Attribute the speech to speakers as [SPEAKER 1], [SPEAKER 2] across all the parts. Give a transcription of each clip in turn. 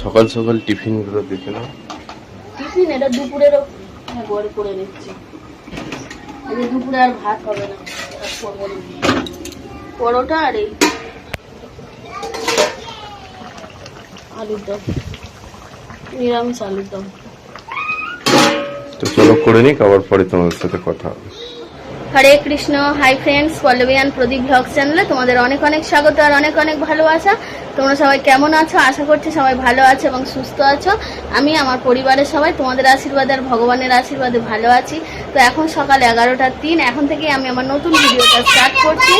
[SPEAKER 1] সকাল সকাল টিফিনগুলো দেখে নাও।
[SPEAKER 2] টিফিন এটা দুপুরেরও হ্যাঁ বড় করে নিচ্ছি। দুপুরে আর ভাত হবে না। পরোটা। আর এই আলুর দম নিরামিষ আলুর দম।
[SPEAKER 1] তো চলো করে নিক আবার পরে তোমাদের সাথে কথা হবে।
[SPEAKER 2] Hare Krishna hi friends Pallavi and Pradip blog চ্যানেলে তোমাদের অনেক অনেক স্বাগত আর অনেক অনেক ভালোবাসা। তোমরা সবাই কেমন আছো? আশা করছি সবাই ভালো আছো এবং সুস্থ আছো। আমি, আমার পরিবারের সবাই, তোমাদের আশীর্বাদ আর ভগবানের আশীর্বাদে ভালো আছি। তো এখন সকাল এগারোটার তিন, এখন থেকে আমি আমার নতুন ভিডিওটা স্টার্ট করছি।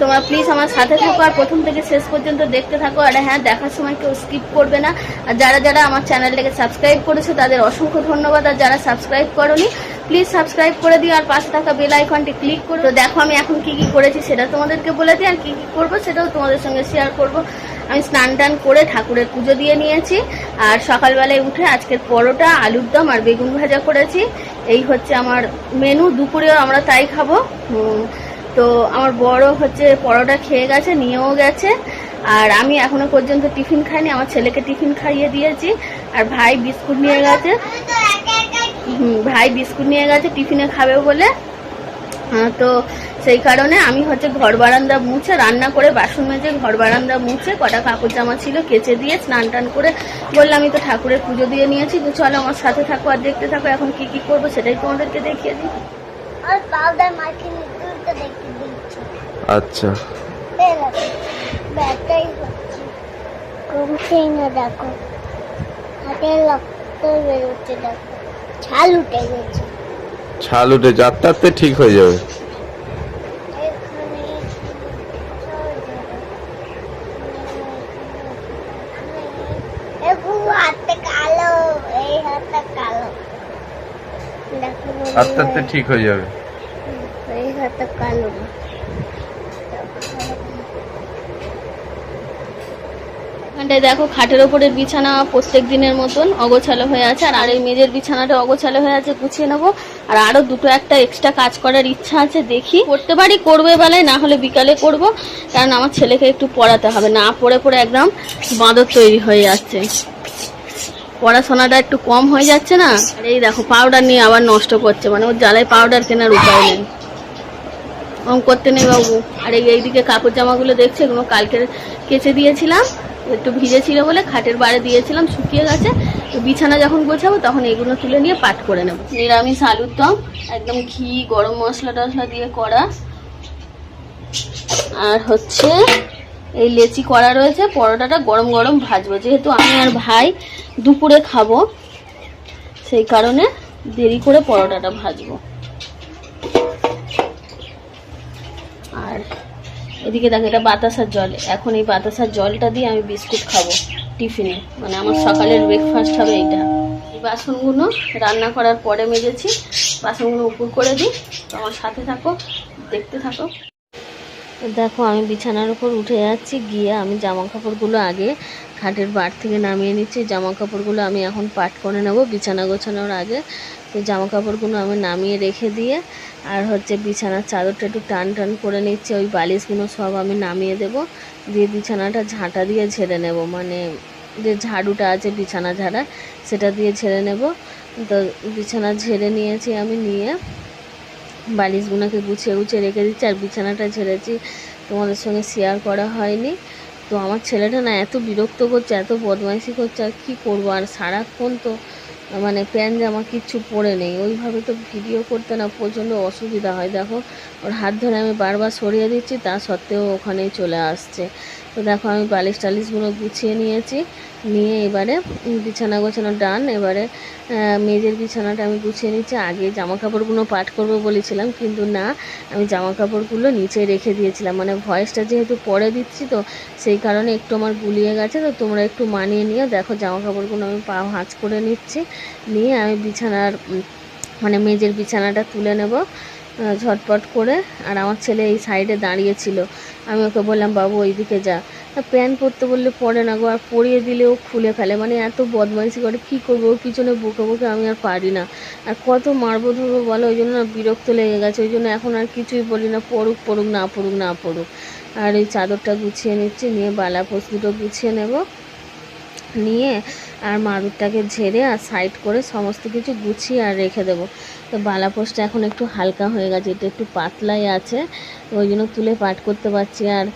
[SPEAKER 2] তোমরা প্লিজ আমার সাথে থাকো আর প্রথম থেকে শেষ পর্যন্ত দেখতে থাকো। আর হ্যাঁ দেখার সময় কেউ স্কিপ করবে না। আর যারা যারা আমার চ্যানেলটাকে সাবস্ক্রাইব করেছ, তাদের অসংখ্য ধন্যবাদ। আর যারা সাবস্ক্রাইব করনি প্লিজ সাবস্ক্রাইব করে দিও আর পাশে থাকা বেল আইকনটি ক্লিক করো। তো দেখো আমি এখন কি কি করেছি সেটা তোমাদেরকে বলে দিই আর কি কি করব সেটাও তোমাদের সঙ্গে শেয়ার করব। আমি স্নান টান করে ঠাকুরের পুজো দিয়ে নিয়েছি আর সকালবেলায় উঠে আজকের পরোটা, আলুর দম আর বেগুন ভাজা করেছি। এই হচ্ছে আমার মেনু দুপুরেও আমরা তাই খাব। তো আমার বড় হচ্ছে পরোটা খেয়ে গেছে, নিয়েও গেছে। আর আমি এখনও পর্যন্ত টিফিন খাইনি, আমার ছেলেকে টিফিন খাইয়ে দিয়েছি। আর ভাই বিস্কুট নিয়ে গেছে। ভাই বিস্কুট নিয়ে গেছে টিফিনে খাবে বলে। হ্যাঁ, তো সেই কারণে আমি হচ্ছে ঘর বারান্দা মুছে রান্না করে বাসন মেজে ঘর বারান্দা মুছে কটা কাপড় জামা ছিল কেচে দিয়ে স্নান টান করে বললাম আমি তো ঠাকুরের পুজো দিয়ে নিয়েছি তো চলো আমার সাথে থাকো আর দেখতে থাকো এখন কি কি করব সেটাই তোমাদেরকে দেখিয়ে দিই।
[SPEAKER 3] আর পাউডার মাখিয়ে তুলতে দেখতে দিচ্ছে।
[SPEAKER 1] আচ্ছা।
[SPEAKER 3] ব্যাটাই হচ্ছে। কমছেই না দেখো হাতে রক্ত বেরোচ্ছে দেখো। ছাল উঠে গেছে।
[SPEAKER 1] ছাল উঠে যাত্রাতে ঠিক হয়ে যাবে। আস্তে আস্তে ঠিক হয়ে যাবে।
[SPEAKER 3] এই হাতটা কালো।
[SPEAKER 2] এখানটায় দেখো খাটের ওপরের বিছানা প্রত্যেক দিনের মতন অগোছালো হয়ে আছে, আর এই মেজের বিছানাটা অগোছালো হয়ে আছে, গুছিয়ে নেব। আর আরও দুটো একটা এক্সট্রা কাজ করার ইচ্ছা আছে, দেখি। করতে পারি, করবে বেলায় না হলে বিকালে করব। কারণ আমার ছেলেকে একটু পড়াতে হবে, না পড়ে পড়ে একদম বাঁদর তৈরি হয়ে যাচ্ছে। পড়াশোনাটা একটু কম হয়ে যাচ্ছে না? আর এই দেখো পাউডার নিয়ে আবার নষ্ট করছে মানে ওর জ্বালায় পাউডার কেনার উপায় নেই। ওরকম করতে নেই বাবু। আর এই এইদিকে কাপড় জামাগুলো দেখছে, এগুলো কালকে কেচে দিয়েছিলাম। একটু ভিজে ছিল বলে খাটের বারে দিয়েছিলাম, শুকিয়ে গেছে। তো বিছানা যখন গোছাবো তখন এগুলো তুলে নিয়ে পাট করে নেব। নিরামিষ আলুর দম, একদম ঘি, গরম মশলা টশলা দিয়ে করা। আর হচ্ছে এই লেচি করা রয়েছে, পরোটাটা গরম গরম ভাজবো। যেহেতু আমি আর ভাই দুপুরে খাব, সেই কারণে দেরি করে পরোটাটা ভাজবো। এদিকে দেখো, এটা বাতাসার জল। এখন এই বাতাসার জলটা দিয়ে আমি বিস্কুট খাব টিফিনে। মানে আমার সকালের ব্রেকফাস্ট হবে এইটা। এই বাসনগুলো রান্না করার পরে মেজেছি। বাসনগুলো উপর করে দিই। তো আমার সাথে থাকো, দেখতে থাকো। দেখো, আমি বিছানার উপর উঠে যাচ্ছি। গিয়ে আমি জামা কাপড়গুলো আগে খাটের বার থেকে নামিয়ে নিচ্ছি। জামা কাপড়গুলো আমি এখন পাট করে নেব বিছানা গোছানোর আগে। তো জামা কাপড়গুলো আমি নামিয়ে রেখে দিয়ে আর হচ্ছে বিছানার চাদরটা একটু টান টান করে নিচ্ছে। ওই বালিশগুলো সব আমি নামিয়ে দেব। দিয়ে বিছানাটা ঝাঁটা দিয়ে ঝেড়ে নেব। মানে যে ঝাড়ুটা আছে বিছানা ঝাড়া, সেটা দিয়ে ঝেড়ে নেব। তো বিছানা ঝেড়ে নিয়েছি আমি নিয়ে। বালিশগুলোকে গুছিয়ে গুছিয়ে রেখে দিচ্ছি। আর বিছানাটা ঝেড়েছি। তোমাদের সঙ্গে শেয়ার করা হয়নি। তো আমার ছেলেটা না এত বিরক্ত করছে, এত বদমাইশি করছে, আর কী করব? আর সারাক্ষণ তো মানে প্যান্ট জামা কিচ্ছু পরে নেই। ওইভাবে তো ভিডিও করতে না প্রচণ্ড অসুবিধা হয়। দেখো, ওর হাত ধরে আমি বারবার সরিয়ে দিচ্ছি, তা সত্ত্বেও ওখানেই চলে আসছে। তো দেখো আমি বালিশ টালিশগুলো গুছিয়ে নিয়েছি। নিয়ে এবারে বিছানা গোছানো ডান, এবারে মেজের বিছানাটা আমি গুছিয়ে নিচ্ছি। আগে জামা কাপড়গুলো পাঠ করব বলেছিলাম, কিন্তু না, আমি জামা কাপড়গুলো নিচে রেখে দিয়েছিলাম। মানে ভয়েসটা যেহেতু পরে দিচ্ছি তো, সেই কারণে একটু আমার গুলিয়ে গেছে। তো তোমরা একটু মানিয়ে নিও। দেখো জামা কাপড়গুলো আমি পা ভাঁজ করে নিচ্ছি। নিয়ে আমি বিছানার মানে মেজের বিছানাটা তুলে নেব ঝটপট করে। আর আমার ছেলে এই সাইডে দাঁড়িয়ে ছিল। আমি ওকে বললাম, বাবু, ওইদিকে যা। তা প্যান্ট পরতে বললে পরে না গো, আর পরিয়ে দিলেও খুলে ফেলে। মানে এত বদমাইশি করে, কী করব? ওর পিছনে বুকে বুকে আমি আর পারি না। আর কত মারবো ধরবো বলো? ওই জন্য না বিরক্ত লেগে গেছে। ওই জন্য এখন আর কিছুই বলি না, পড়ুক পড়ুক, না পড়ুক না পড়ুক। আর এই চাদরটা গুছিয়ে নিচ্ছি, নিয়ে বালা পোষ দুটো গুছিয়ে নেব। নিয়ে আর মাদুরটাকে ঝেড়ে আর সাইড করে সমস্ত কিছু গুছিয়ে আর রেখে দেবো। তো বালাপোষটা এখন একটু হালকা হয়ে গেছে, এটা একটু পাতলাই আছে ওই জন্য তুলে পাট করতে পারছি। আর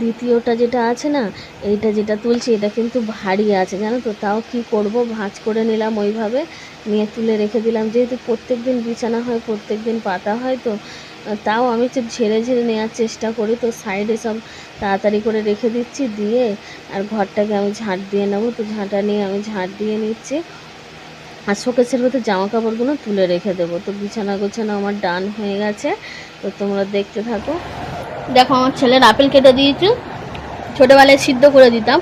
[SPEAKER 2] দ্বিতীয়টা যেটা আছে না, এইটা যেটা তুলছি, এটা কিন্তু ভারী আছে, জানো তো? তাও কি করব? ভাঁজ করে নিলাম ওইভাবে, নিয়ে তুলে রেখে দিলাম। যেহেতু প্রত্যেক দিন বিছানা হয় প্রত্যেক দিন পাতা হয় তো, তাও আমি একটু ঝেড়ে ঝেড়ে নেওয়ার চেষ্টা করি। তো সাইডে সব তাড়াতাড়ি করে রেখে দিচ্ছি, দিয়ে আর ঘরটাকে আমি ঝাঁট দিয়ে নেব। তো ঝাঁটা নিয়ে আমি ঝাঁট দিয়ে নিচ্ছি। আর শোকেসের ভেতর জামা কাপড়গুলো তুলে রেখে দেবো। তো বিছানা গোছানো আমার ডান হয়ে গেছে। তো তোমরা দেখতে থাকো। দেখো, আমার ছেলের আপেল কেটে দিয়েছি। ছোটোবেলায় সিদ্ধ করে দিতাম।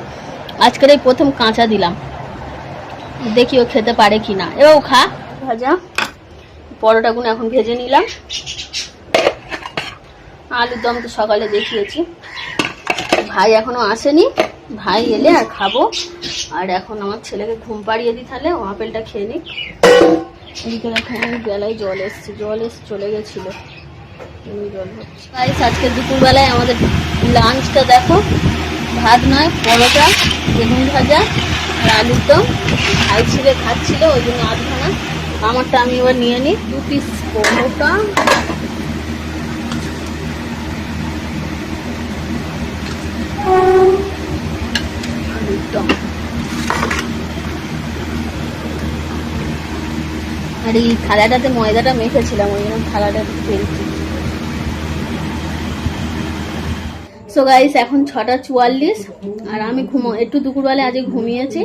[SPEAKER 2] আজকের এই প্রথম কাঁচা দিলাম। দেখি ও খেতে পারে কি না এবার খা। ভাজা। পরোটাগুলো এখন ভেজে নিলাম। আলুর দম তো সকালে দেখিয়েছি। ভাই এখনও আসেনি। ভাই এলে আর খাব। আর এখন আমার ছেলেকে ঘুম পাড়িয়ে দিই তাহলে আপেলটা খেয়ে নিক। এদিকে দেখো বেলায় জল এসছে, জল এসে চলে গেছিল। জল হচ্ছে। আজকে দুপুরবেলায় আমাদের লাঞ্চটা দেখো, ভাত নয়, পরোটা, বেগুন ভাজা আর আলুর দম। ভাই ছিঁড়ে খাচ্ছিল, ওই জন্য আধখানা আমারটা আমি এবার নিয়ে নিই। দু পিস পরোটা। আলুর দম। আর এই থালাটাতে ময়দাটা মেখেছিলাম, ওই জন্য থালাটা ফেলছি সো গাইস এখন ছটা চুয়াল্লিশ, আর আমি ঘুমো, একটু দুপুরবেলা আজকে ঘুমিয়েছি,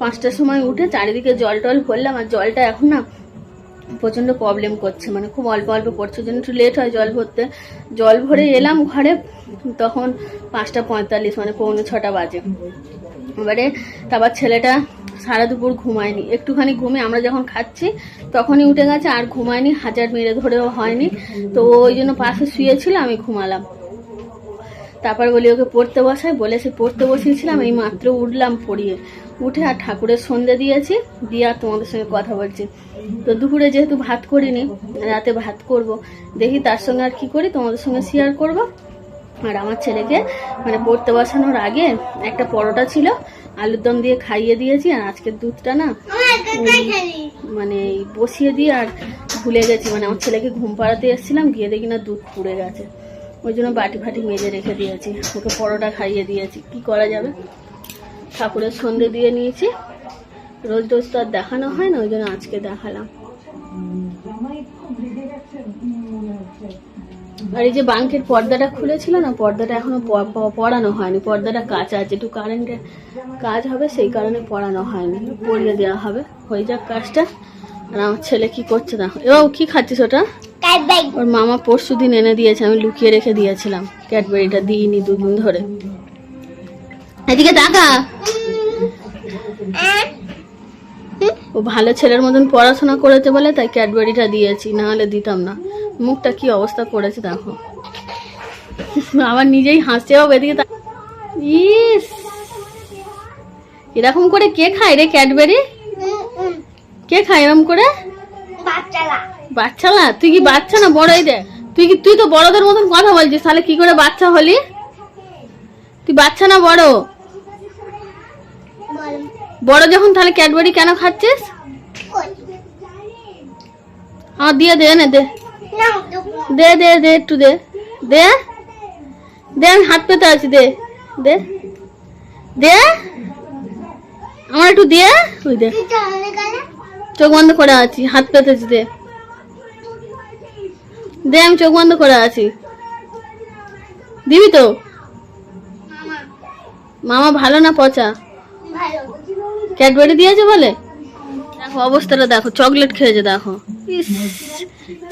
[SPEAKER 2] পাঁচটার সময় উঠে চারিদিকে জল টল ভরলাম, আর জলটা এখন না প্রচণ্ড প্রবলেম করছে মানে খুব অল্প অল্প পড়ছে জন্য একটু লেট হয় জল ভরতে। জল ভরে এলাম ঘরে, তখন পাঁচটা পঁয়তাল্লিশ মানে পৌনে ছটা বাজে। এবারে তারপর ছেলেটা সারা দুপুর ঘুমায়নি। একটুখানি ঘুমে আমরা যখন খাচ্ছি, তখনই উঠে গেছে, আর ঘুমায়নি, হাজার মেরে ধরেও হয়নি। তো ওই জন্য পাশে শুয়েছিল, আমি ঘুমালাম। তারপর বলি, ওকে পড়তে বসাই? বলে সে পড়তে বসিয়েছিলাম এই মাত্র উঠলাম পড়িয়ে। উঠে আর ঠাকুরের সন্ধে দিয়েছি, দিয়ে আর তোমাদের সঙ্গে কথা বলছি। তো দুপুরে যেহেতু ভাত করিনি, রাতে ভাত করব। দেখি তার সঙ্গে আর কি করি, তোমাদের সঙ্গে শেয়ার করব। আর আমার ছেলেকে মানে পড়তে বসানোর আগে একটা পরোটা ছিল, আলুর দম দিয়ে খাইয়ে দিয়েছি, আর আজকের দুধটা না মানে বসিয়ে দিয়ে আর ভুলে গেছি। মানে আমার ছেলেকে ঘুম পাড়াতে এসেছিলাম, গিয়ে দেখি না দুধ পুড়ে গেছে। ওই জন্য বাটি ফাটি মেজে রেখে দিয়েছি। ওকে পরোটা খাইয়ে দিয়েছি। কি করা যাবে? ঠাকুরের সন্ধে দিয়ে নিয়েছি। রোজ রোজ তো আর দেখানো হয় না, ওই জন্য আজকে দেখালাম। আর এই যে বাঙ্কের পর্দাটা খুলেছিল না পর্দাটা এখনও প- প- পরানো হয়নি। পর্দাটা কাঁচা আছে একটু কারেন্টের কাজ হবে সেই কারণে পরানো হয়নি। পরিয়ে দেওয়া হবে। হয়ে যাক কাজটা। আর আমার ছেলে কি করছে দেখো। এবার ও কি খাচ্ছিস ওটা? ওর মামা পরশু দিন এনে দিয়েছে আমি লুকিয়ে রেখে দিয়েছিলাম। ক্যাডবেরিটা দিইনি দুদিন ধরে। এদিকে তাকা। ও ভালো ছেলের মতন পড়াশোনা করেছে বলে তাই ক্যাডবেরিটা দিয়েছি না হলে দিতাম না। মুখটা কি অবস্থা করেছে দেখো। আবার নিজেই হাসছে বাবু এদিকে ইস! এরকম করে কে খায় রে ক্যাডবেরি? কে খায় এরকম করে?
[SPEAKER 3] বাচ্চারা।
[SPEAKER 2] বাচ্চা না তুই কি বাচ্চা না বড়ই রে? তুই কি তুই তো বড়দের মতন কথা বলছিস তাহলে কি করে বাচ্চা হলি? তুই বাচ্চা না বড়? বড় যখন তাহলে ক্যাডবেরি কেন খাচ্ছিস? আমার দিয়ে দে না দে। দে দে দে একটু দে। দে। দে আমি হাত পেতে আছি দে। দে। দে। আমার একটু দে। ওই দে।
[SPEAKER 3] তুই গেলে
[SPEAKER 2] চোখ বন্ধ করে আছি হাত পেতেছি দে। দে আমি চোখ বন্ধ করে আছি। দিবি তো?
[SPEAKER 3] মামা।
[SPEAKER 2] মামা ভালো না পচা?
[SPEAKER 3] ভালো।
[SPEAKER 2] ক্যাডবেরি দিয়েছে বলে? দেখো, অবস্থাটা দেখো, চকলেট খেয়েছে, দেখো।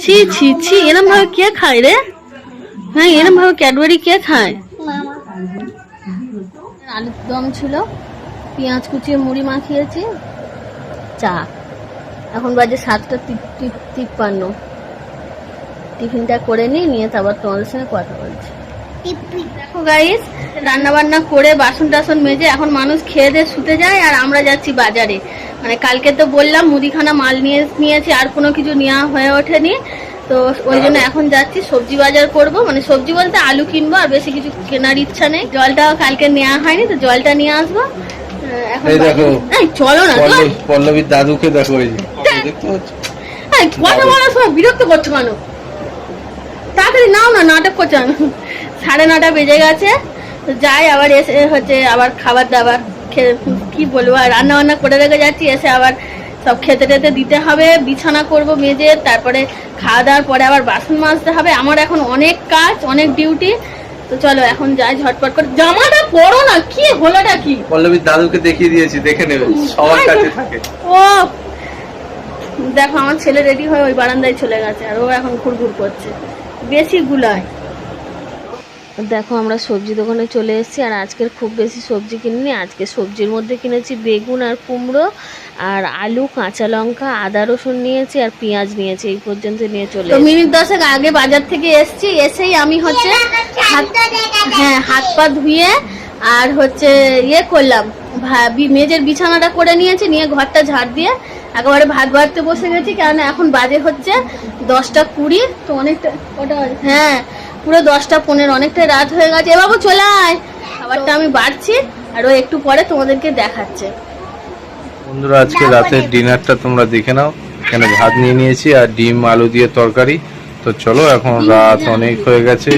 [SPEAKER 2] ছি ছি ছি, এরম ভাবে কে খায় রে? হ্যাঁ এরম ভাবে ক্যাডবেরি কে খায়? আলুর দম ছিল, পেঁয়াজ কুচিয়ে মুড়ি মাখিয়েছি, চা। এখন বাজে সাতটা তিপ্পান্ন। টিফিনটা করে নিয়ে তারপর তোমাদের সঙ্গে কথা বলছি। দেখো গাইস রান্না বান্না করে বাসন টাসন মেজে এখন মানুষ খেয়ে দিয়ে শুতে যায় আর আমরা যাচ্ছি বাজারে। মানে কালকে তো বললাম মুদিখানা মাল নিয়ে নিয়েছি আর কোনো কিছু নেওয়া হয়ে ওঠেনি। তো ওই জন্য এখন যাচ্ছি সবজি বাজার করব। মানে সবজি বলতে আলু কিনবো আর বেশি কিছু কেনার ইচ্ছা নেই। জলটাও কালকে নেওয়া হয়নি তো জলটা নিয়ে আসব। এখন
[SPEAKER 1] দেখো।
[SPEAKER 2] চলো না তো
[SPEAKER 1] পল্লবীর দাদুকে দেখো এই যে। দেখতে পাচ্ছ?
[SPEAKER 2] এই, কথা বলার সময় বিরক্ত করছ কেন? তাড়াতাড়ি নাও না নাটক করছ? সাড়ে নটা বেজে গেছে যাই আবার এসে হচ্ছে আবার খাবার দাবার কি বলব আর রান্না বান্না করে রেখে যাচ্ছি এসে আবার সব খেতে টেতে দিতে হবে বিছানা করব মেজে তারপরে খাওয়া দাওয়ার পরে আবার বাসন মাজতে হবে আমার এখন অনেক কাজ অনেক ডিউটি তো চলো এখন যাই ঝটপট করে। জামাটা পরো না কি হলোটা কি?
[SPEAKER 1] পল্লবীর দাদুকে দেখিয়ে দিয়েছি দেখে নেবে সবার কাছে থাকে।
[SPEAKER 2] ও দেখো আমার ছেলে রেডি হয়ে ওই বারান্দায় চলে গেছে আর ও এখন ঘুরঘুর করছে বেশি গুলায়। দেখো আমরা সবজি দোকানে চলে এসেছি আর আজকের খুব বেশি সবজি কিনিনি। আজকে সবজির মধ্যে কিনেছি বেগুন আর কুমড়ো আর আলু কাঁচা লঙ্কা আদা রসুন নিয়েছি আর পেঁয়াজ নিয়েছি। এই পর্যন্ত নিয়ে চলে তো মিনিট দশেক আগে বাজার থেকে এসেছি এসেই আমি হচ্ছে হাত হ্যাঁ হাত পা ধুয়ে আর হচ্ছে ইয়ে করলাম। মেজের বিছানাটা করে নিয়েছি নিয়ে ঘরটা ঝাড় দিয়ে একেবারে ভাত বাড়তে বসে গেছি। কারণ এখন বাজে হচ্ছে দশটা কুড়ি তো অনেকটা কটা হ্যাঁ পুরো দশটা পনেরো অনেকটা রাত হয়ে গেছে। এ বাবু চলে আয়। খাবারটা আমি বাড়ছি আর ও একটু পরে তোমাদেরকে দেখাচ্ছে।
[SPEAKER 1] বন্ধুরা আজকে রাতের ডিনারটা তোমরা দেখে নাও। এখানে ভাত নিয়ে নিয়েছি আর ডিম আলু দিয়ে তরকারি। তো চলো এখন রাত অনেক হয়ে গেছে।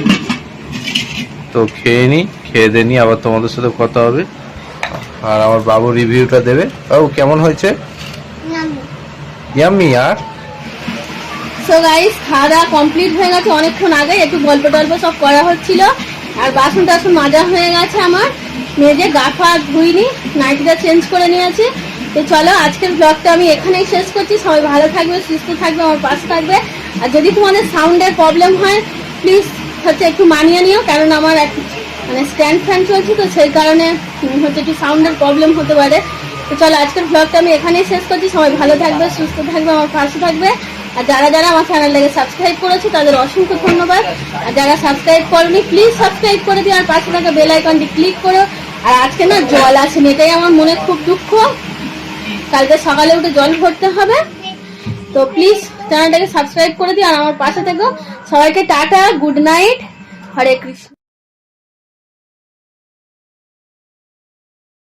[SPEAKER 1] তো খেয়ে নি খেয়ে দিয়ে নি আবার তোমাদের সাথে কথা হবে। আর আমার বাবু রিভিউটা দেবে। বাবু কেমন হয়েছে? ইয়াম্মি আর?
[SPEAKER 2] সো গাইস খাওয়া কমপ্লিট হয়ে গেছে। অনেকক্ষণ আগে একটু গল্প টল্প সব করা হচ্ছিল। আর বাসন টাসন মাজা হয়ে গেছে আমার। মেজে গা ফা ধুইনি, নাইটিটা চেঞ্জ করে নিয়েছি। তো চলো, আজকের ব্লগটা আমি এখানেই শেষ করছি। সবাই ভালো থাকবে, সুস্থ থাকবে, আমার পাশে থাকবে। আর যদি তোমাদের সাউন্ডের প্রবলেম হয় প্লিজ হচ্ছে একটু মানিয়ে নিও। কারণ আমার এক মানে স্ট্যান্ড ফ্যান চলছে, তো সেই কারণে হচ্ছে একটু সাউন্ডের প্রবলেম হতে পারে। তো চলো, আজকের ব্লগটা আমি এখানেই শেষ করছি। সবাই ভালো থাকবে, সুস্থ থাকবে, আমার পাশে থাকবে। আর যারা যারা আমার চ্যানেলটাকে সাবস্ক্রাইব করেছে, তাদের অসংখ্য ধন্যবাদ। আর যারা সাবস্ক্রাইব করেনি প্লিজ সাবস্ক্রাইব করে দিও, আর পাশে থাকা বেল আইকনটি ক্লিক করো। আর আজকে না জল আসেনি এটাই আমার মনে খুব দুঃখ। কালকে সকালে উঠে জল ভরতে হবে। তো প্লিজ চ্যানেলটাকে সাবস্ক্রাইব করে দিও, আর আমার পাশে থেকো। সবাইকে tata good night Hare Krishna.